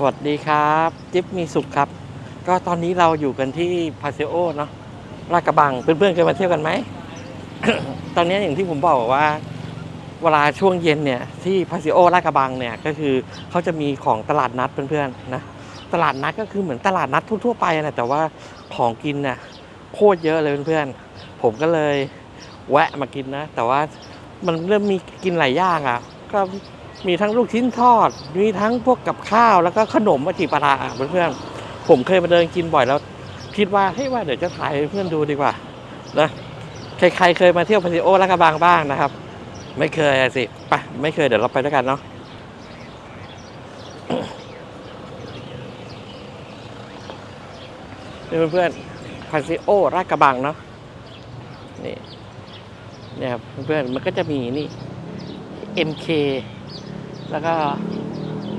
สวัสดีครับ จิ๊บมีสุขครับ ก็ตอนนี้เราอยู่กันที่พาเซโอเนาะลาดกระบังเพื่อนๆเคยมาเที่ยวกันไหม ตอนนี้อย่างที่ผมบอกว่า เวลาช่วงเย็นเนี่ยที่พาเซโอลาดกระบังเนี่ยก็คือเขาจะมีของตลาดนัดเพื่อนๆนะตลาดนัดก็คือเหมือนตลาดนัดทั่วๆไปนะแต่ว่าของกินน่ะโคตรเยอะเลยเพื่อนๆผมก็เลยแวะมากินนะ แต่ว่ามันเริ่มมีกินหลายอย่างอะ ก็ มีทั้งลูกชิ้นทอด มีทั้งพวกกับข้าวแล้วก็ขนมมาจีปาราอะเพื่อนๆผมเคยมาเดินกินบ่อยแล้วคิดว่าเฮ้ยว่าเดี๋ยวจะถ่ายเพื่อนดูดีกว่านะใครๆเคยมาเที่ยวพาซิโอลาดกระบังบ้างนะครับ ไม่เคยสิไปไม่เคยเดี๋ยวเราไปด้วยกันเนาะนี่เพื่อนๆพาซิโอราดกระบังเนาะนี่เนี่ยครับเพื่อนๆมันก็จะมีนี่ MK แล้วก็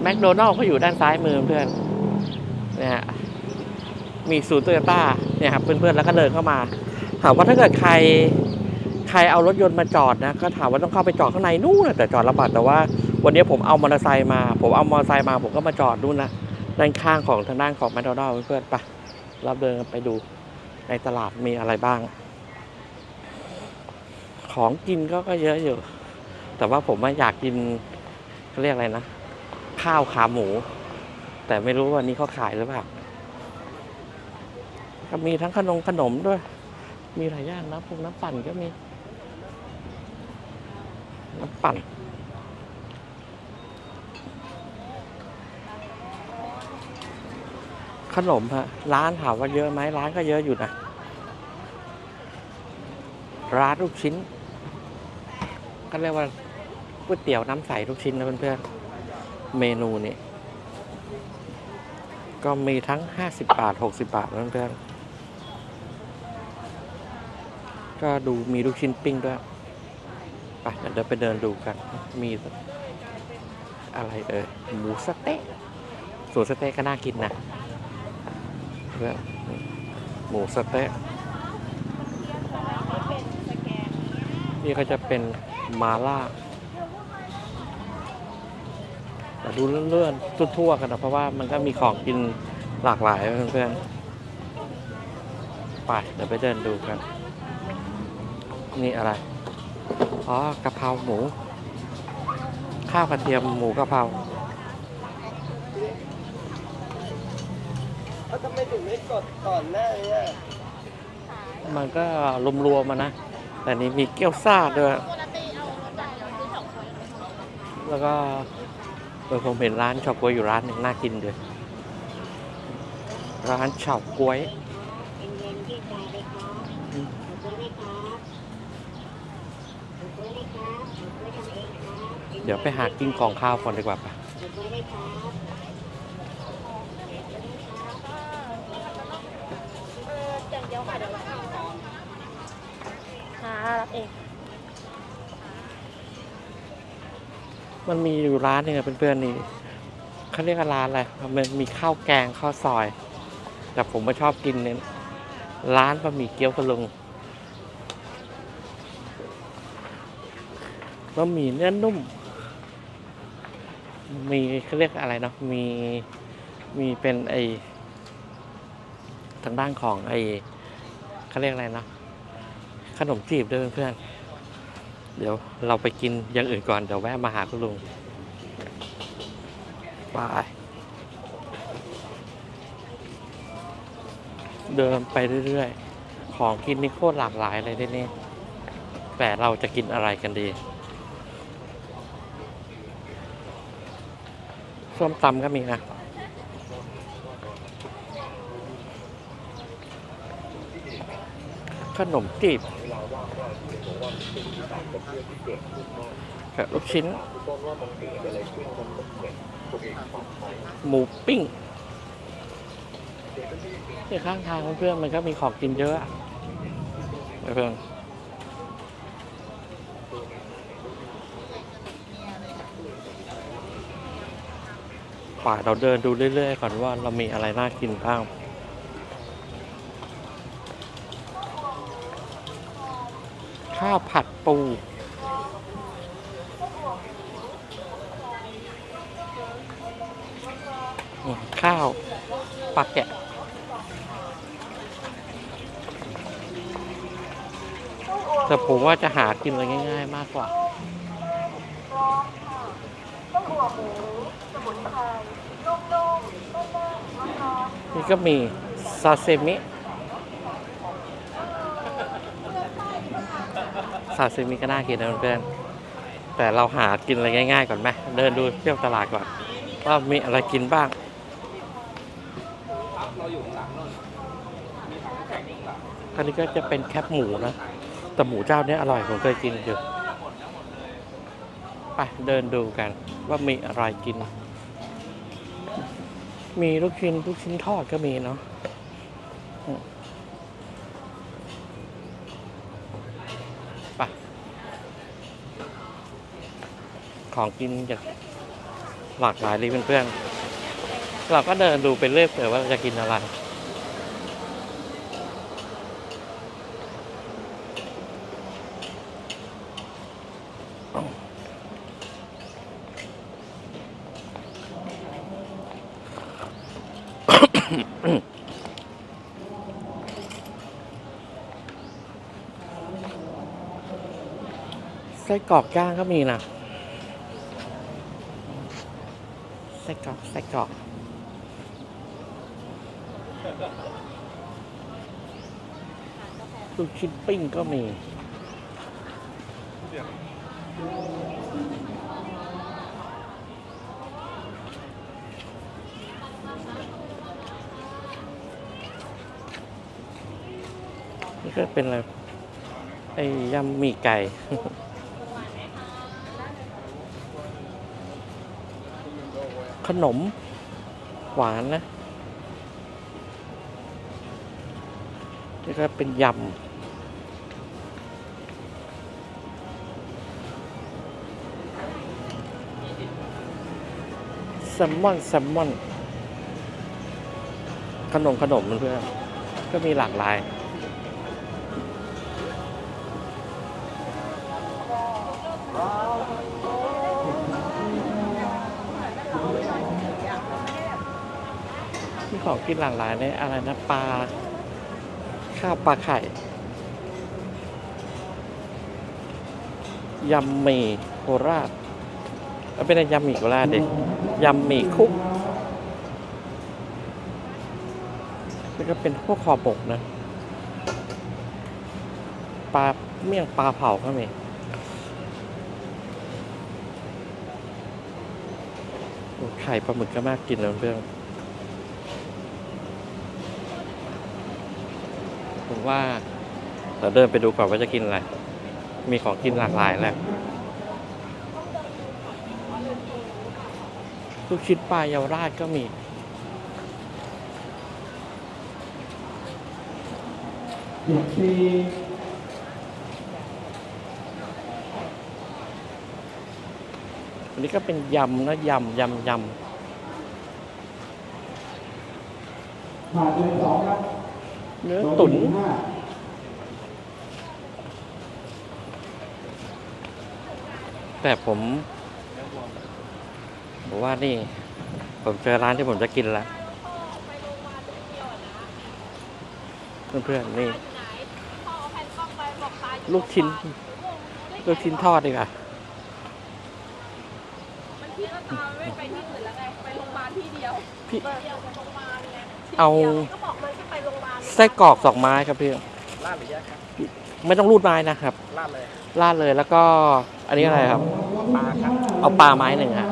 แมคโดนัลล์ก็อยู่ด้านซ้ายมือเพื่อนเนี่ยมีศูนย์โตโยต้าเนี่ยครับเพื่อนๆแล้วก็เดินเข้ามา ถามว่าถ้าเกิดใครใครเอารถยนต์มาจอดนะก็ถามว่าต้องเข้าไปจอดข้างในนู่นแต่จอดลำบากแต่ว่า วันนี้ผมเอามอเตอร์ไซค์มา ผมเอามอเตอร์ไซค์มาผมก็มาจอดนู่นนะด้านข้างของทางด้านของแมคโดนัลล์เพื่อนๆไปเราเดินไปดูในตลาดมีอะไรบ้าง ของกินก็ก็เยอะอยู่ แต่ว่าผมว่อยากกิน เรียกอะไรนะ ข้าวขาหมู แต่ไม่รู้ว่านี้เขาขายหรือเปล่าก็มีทั้งขนมขนมด้วย มีหลายอย่างนะพวกน้ำปั่นก็มี น้ำปั่น ขนมฮะ ร้านถามว่าเยอะไหมร้านก็เยอะอยู่นะ ร้านลูกชิ้น ก็เรียกว่า ก๋วยเตี๋ยวน้ำใสลูกชิ้นนะเพื่อนๆ เมนูนี้ ก็มีทั้ง 50 บาท 60 บาทเพื่อนๆ ก็ดูมีลูกชิ้นปิ้งด้วยไปเดี๋ยวไปเดินดูกัน มีอะไรเอ่ยหมูสเต๊ะส่วนสเต๊ะก็น่ากินนะเพื่อนหมูสเต๊ะนี่ก็จะเป็นมาล่า แต่ดูเลื่อนๆทั่วๆกันนะเพราะว่ามันก็มีของกินหลากหลายเพื่อนๆไปเดี๋ยวไปเดินดูกัน นี่อะไร อ๋อกะเพราหมู ข้าวกระเทียมหมูกะเพราแล้วทำไมถึงไม่กดก่อนหน้านี้อะมันก็รวมๆมานะ แต่นี้มีเกี๊ยวซ่าด้วย แล้วก็ เออผมเห็นร้านเฉาก๊วยอยู่ร้านหนึ่งน่ากินเลยร้านเฉาก๊วยเดี๋ยวไปหากินกองข้าวก่อนดีกว่าปะเดียวค่ะเดี๋ยวค่ะรับเอง มันมีอยู่ร้านหนึ่งอะเพื่อนๆนี่เขาเรียกร้านอะไรมันมีข้าวแกงข้าวซอย แต่ผมม่ชอบกินเนี่ยร้านบะหมี่เกี๊ยวกระลุงบะหมี่เนื้อนุ่ม มีเขาเรียกอะไรเนาะมีมีเป็นไอทางด้านของไอเขาเรียกอะไรเนาะขนมจีบด้วยเพื่อนๆ เดี๋ยวเราไปกินอย่างอื่นก่อน เดี๋ยวแวะมาหาคุณลุงไปเดินไปเรื่อยๆ ของกินนี่โคตรหลากหลายเลยที่นี่ แต่เราจะกินอะไรกันดี ส้มตำก็มีนะ ขนมจีบ กับลูกชิ้น หมูปิ้งที่ข้างทางเพื่อนๆมันก็มีของกินเยอะอะเพื่อนป่าเราเดินดูเรื่อยๆก่อนว่าเรามีอะไรน่ากินบ้าง ข้าวผัดปูข้าวปลาแกะแต่ผมว่าจะหากินอะไรง่าย ๆ มากกว่านี่ก็มีซาเซมิ ซาเซมิก็น่ากินนะเพื่อนๆแต่เราหากินอะไรง่ายๆก่อนไหมเดินดูเที่ยวตลาดก่อนว่ามีอะไรกินบ้างอันนี้ก็จะเป็นแคบหมูนะแต่หมูเจ้าเนี้ยอร่อยผมเคยกินอยู่ไปเดินดูกันว่ามีอะไรกิน มีลูกชิ้นลูกชิ้นทอดก็มีเนาะอืมไป ของกินจะหลากหลายเลยเพื่อนๆ เราก็เดินดูไปเรื่อยเผื่อว่าเราจะกินอะไร ไส้กรอกย่างก็มีนะไส้กรอกไส้กรอกลูกชิ้นปิ้งก็มีนี่ก็เป็นอะไรไอ้ยำหมี่ไก่ ขนมหวานนะนี่ก็เป็นยำแซลมอนแซลมอน ขนมขนมเพื่อนก็มีหลากหลาย ของกินหลากหลายเนี่ยอะไรนะปลา ข้าวปลาไข่ยำหมี่โคราชเอาเป็นยำหมี่โคราชดิยำหมี่คุกแล้วก็เป็นพวกคอปกนะปลาเมี่ยงปลาเผาก็มีไข่ปลาหมึกก็มากกินเลยเพื่อน ผม ว่าเราเดินไปดูก่อนว่าจะกินอะไร มีของกินหลากหลายแหละลูกชิ้นปลาเยาวราชก็มีอันนี้ก็เป็นยำนะยำยำยขาดเลยสองครับ เนื้อตุ๋นห้าแต่ผมบอกว่านี่ ผมเจอร้านที่ผมจะกินแล้วเพื่อนๆนี่ ลูกชิ้น ลูกชิ้นทอดดีกว่ามันคิดว่าตาไม่ไปที่อื่นแล้วไงไปโรงพยาบาลที่เดียวพี่เดียวไปโรงพยาบาลไงที่เอา ส้กรอกสองไม้ครับพี่ลาดหรือแยกครับไม่ต้องรูดไม้นะครับลาดเลยราดเลยแล้วก็อันนี้อะไรครับ ปลาครับเอาปลาไม้หนึ่งฮะ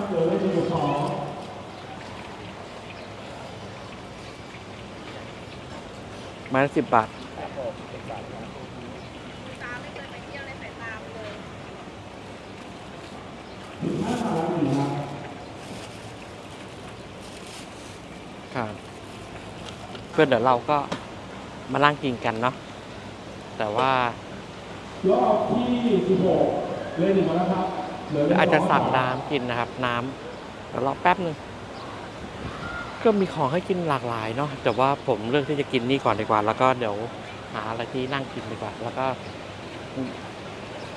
ไม้ละสิบบาทครับผมสิบบาทครับตาไม่เคยไปเที่ยวในสายตามันเลยครับเพื่อนเดี๋ยวเราก็ มานั่งกินกันเนาะแต่ว่ารอบที่สิบหกเลขหนึ่งมาแล้วครับเหลือเดี๋ยวอาจจะสั่งน้ำกินนะครับ น้ำเดี๋ยวรอแป๊บหนึ่งก็มีของให้กินหลากหลายเนาะแต่ว่าผมเลือกที่จะกินนี่ก่อนดีกว่า แล้วก็เดี๋ยวหาอะไรที่นั่งกินดีกว่า แล้วก็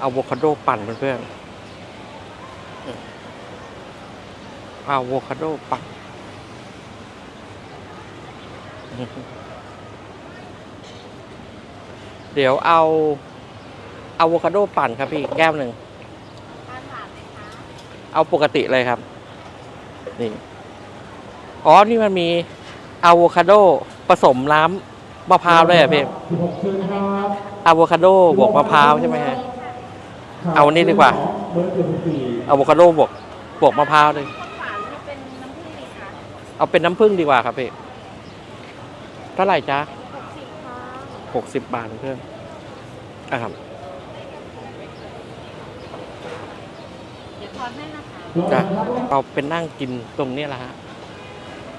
อะโวคาโดปั่นเพื่อนๆอะโวคาโดปั่น เดี๋ยวเอาอะโวคาโดปั่นครับพี่แก้วหนึ่งทานหวานไหมคะเอาปกติเลยครับ นี่อ๋อ นี่มันมีอะโวคาโดผสมน้ำมะพร้าวด้วยเหรอะพี่16เชิญครับอะโวคาโดบวกมะพร้าวใช่ไหมฮะ เอาอันนี้ดีกว่าเบอร์74อะโวคาโดบวกบวกมะพร้าวเลยข้าวหวานนี่เป็นน้ำผึ้งดีคะเอาเป็นน้ำผึ้งดีกว่าครับพี่เท่าไหร่จ๊ะหกสิบค่ะ หกสิบบาทเพื่อนอะครับเดี๋ยวทอนให้นะคะจะเอาเป็นนั่งกินตรงนี้แหละฮะ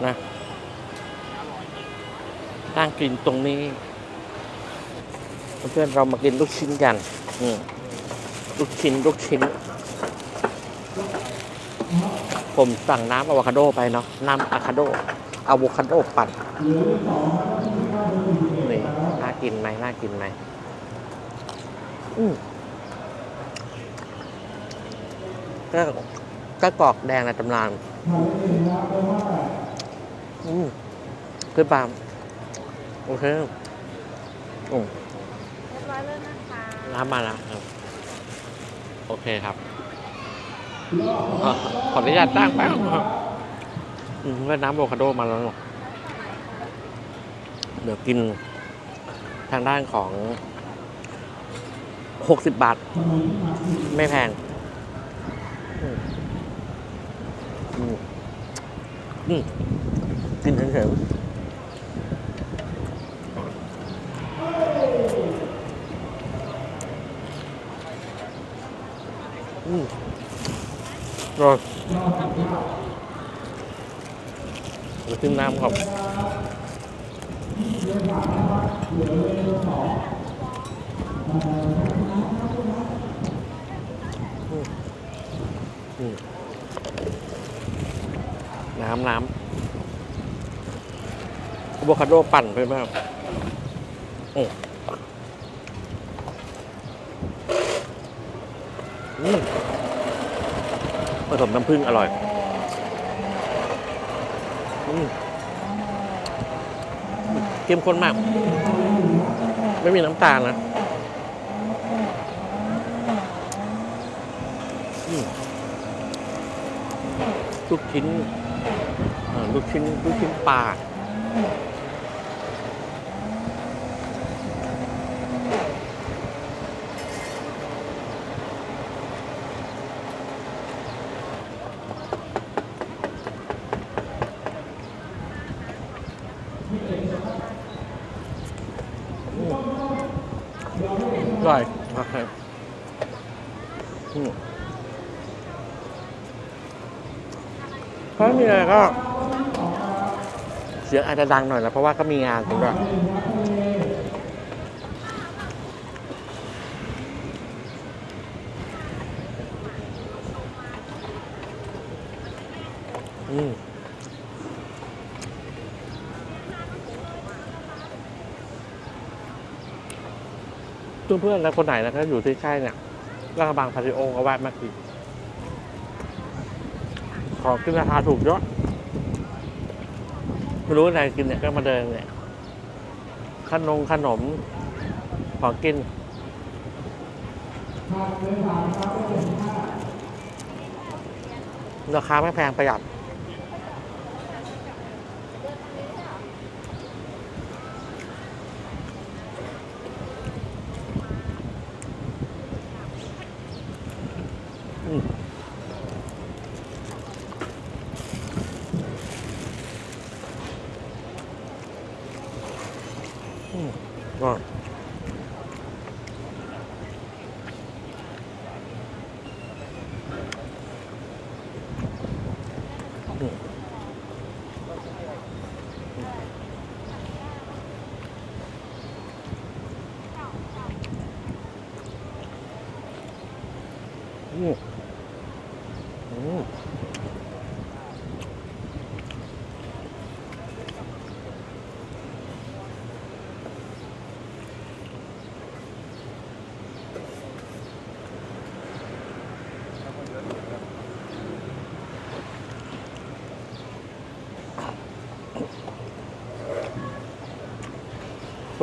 นะนั่งกินตรงนี้ เพื่อนๆเรามากินลูกชิ้นกันอืมลูกชิ้นลูกชิ้น ผมสั่งน้ำอะโวคาโดไปเนาะน้ำอะคาโดอะโวคาโดปั่นนี่ น่ากินไหมน่ากินไหมอืมก็ก็กรอกแดงในตำนานอืมคือปามโอเคอืมเรียบร้อยแล้วนะคะน้ำมาแล้วครับ โอเคครับอะขออนุญาตตั้งแป๊บครับอืมว่าน้ำอะโวคาโดมาแล้วเนอะเดี๋ยวกิน ทางด้านของหกสิบบาท ไม่แพงอืมอืมอืมกินเฉยๆอืมอร่อยเดี๋ยวขึ้นน้ำครับ น้ำน้ำอะโวคาโดปั่นไปมากโอ้ผสมน้ำผึ้งอร่อยเข้มข้นมาก ไม่มีน้ำตาลนะอืมลูกชิ้น ลูกชิ้นลูกชิ้นปลาอร่อยโอเคอืมถ้ามีอะไรก็ สียงอาจจะดังหน่อยนะเพราะว่าก็มีงานกันด้วยอืมเพื่อนๆแล้วคนไหนนะถ้าอยู่ที่ใกล้เนี่ยลาดบังพาริโอก็แวะมากินขอขึ้นราคาถูกเยอะ ไม่รู้อะไรกินเนี่ยก็มาเดินเนี่ยขนมขนมของกินราคาไม่แพงประหยัด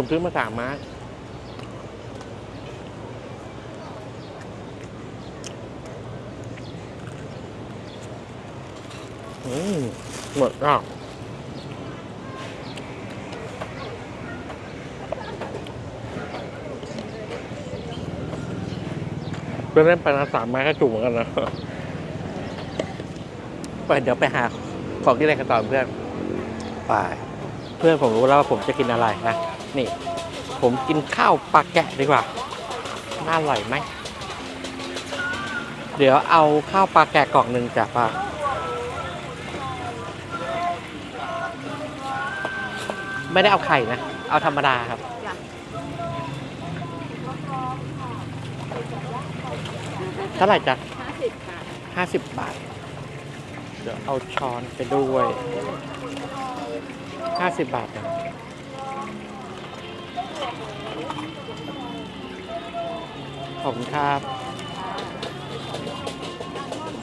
ผมซื้อมาสามไม้อืมหมดแล้วเพื่อนเล่นไปนะสามไม้ก็จุกเหมือนกันนะไปเดี๋ยวไปหาของที่ไหนกันต่อเพื่อนไปเพื่อนผมรู้แล้วว่าผมจะกินอะไรนะ นี่ ผมกินข้าวปลาแกะดีกว่า น่าอร่อยไหม เดี๋ยวเอาข้าวปลาแกะกล่องหนึ่งจ้ะป้าไม่ได้เอาไข่นะ เอาธรรมดาครับ เท่าไหร่จ๊ะห้าสิบค่ะห้าสิบบาท เดี๋ยวเอาช้อนไปด้วยห้าสิบบาทนะ ขอบคุณครับ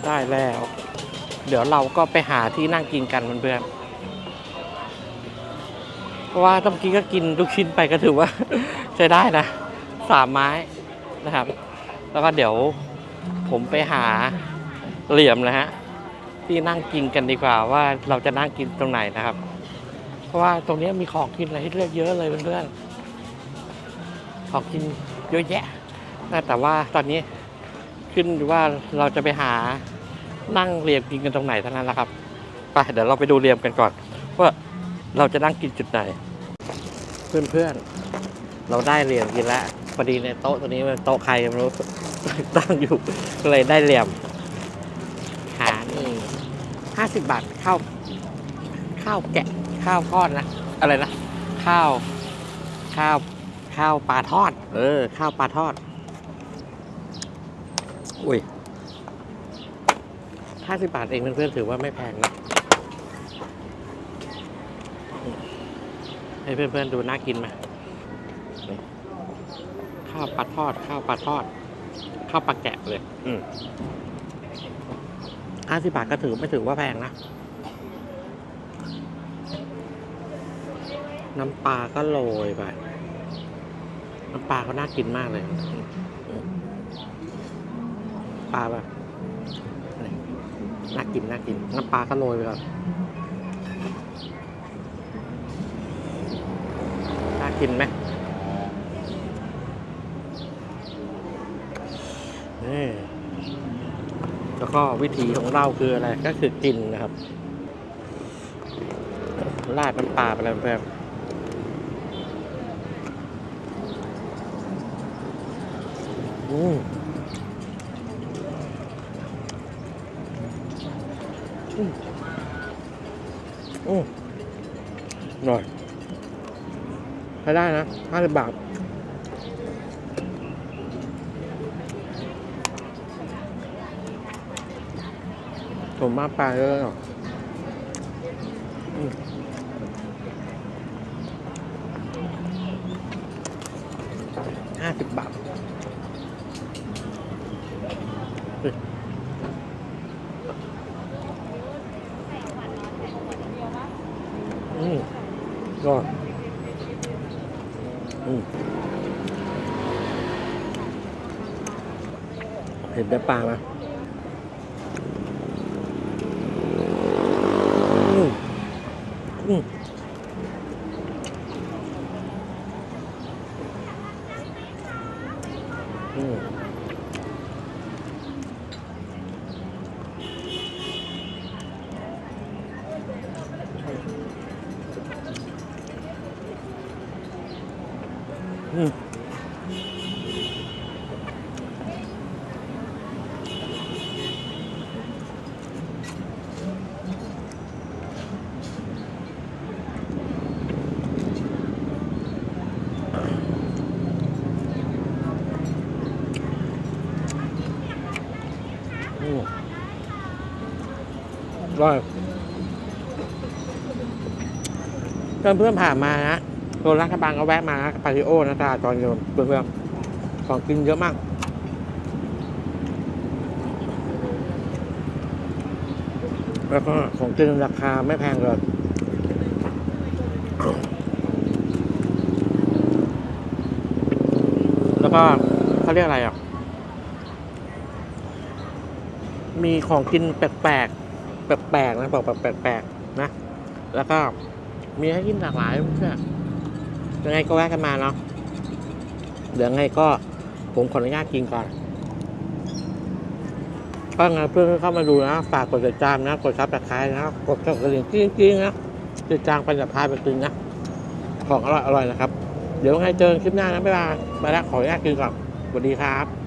ได้แล้ว เดี๋ยวเราก็ไปหาที่นั่งกินกันเพื่อนๆเพราะว่าเมื่อกี้ก็กินลูกชิ้นไปก็ถือว่าใช้ได้นะสามไม้นะครับ แล้วก็เดี๋ยวผมไปหาเหลี่ยมนะฮะที่นั่งกินกันดีกว่าว่าเราจะนั่งกินตรงไหนนะครับ เพราะว่าตรงนี้มีของกินอะไรให้เลือกเยอะเลยเพื่อนๆของกินเยอะแยะนะ แต่ว่าตอนนี้ขึ้นว่าเราจะไปหานั่งเรียมกินกันตรงไหนเท่านั้นแหละครับไปเดี๋ยวเราไปดูเรียมกันก่อน ว่าเราจะนั่งกินจุดไหน เพื่อนๆ เราได้เรียมกินแล้วพอดีในโต๊ะตัวนี้เป็นโต๊ะใครไม่รู้ตั้งอยู่ก็เลยได้เรียมหานี่ห้าสิบบาทข้าวข้าวแกะข้าวทอดนะอะไรนะข้าวข้าวข้าวปลาทอด เออ ข้าวปลาทอด อุ้ยห้าสิบบาทเองเพื่อนๆถือว่าไม่แพงนะให้เพื่อนๆดูน่ากินไหมนี่ข้าวปลาทอด ข้าวปลาทอด ข้าวปลาแกะเลย อืมห้าสิบาทก็ถือไม่ถือว่าแพงนะ น้ำปลาก็โรยไป น้ำปลาก็น่ากินมากเลย ปลาแบบน่ากินน่ากินน้ำปลาก็โรยไปก่อนน่ากินไหมนี่แล้วก็วิธีของเราคืออะไรก็คือกินนะครับราดน้ำปลาไปเลยเพื่อนอืม ได้นะห้าสิบบาท ผมมาปลาเยอะหรอกห้าสิบบาทอืมก็อืม เห็นได้ปลาไหม อืมอืมอืมอืมอืมอ ร่อยเพื่อนเพื่อนผ่านมานะโดนรัฐบาลก็แวะมาปาริโอนะตาตอนโยมเพื่อนเพื่อนๆของกินเยอะมากแล้วก็ของกินราคาไม่แพงเลยแล้วก็เขาเรียกอะไรอะ มีของกินแปลกๆ แปลกๆนะบอกแบบแปลกๆนะ แล้วก็มีให้กินหลากหลายเพื่อนยังไงก็แวะกันมาเนาะเดี๋ยวไงก็ผมขออนุญาตกินก่อนก็ไงเพื่อนเข้ามาดูนะ ฝากกดติดตามนะ กดซับสไครต์นะ กดกระดิ่งกิ้งๆนะติดตามปัญญาพายไปกินนะ ของอร่อยๆนะครับ เดี๋ยวไงเจอคลิปหน้านะบ๊ายบายไปแล้วขออนุญาตกินก่อนสวัสดีครับ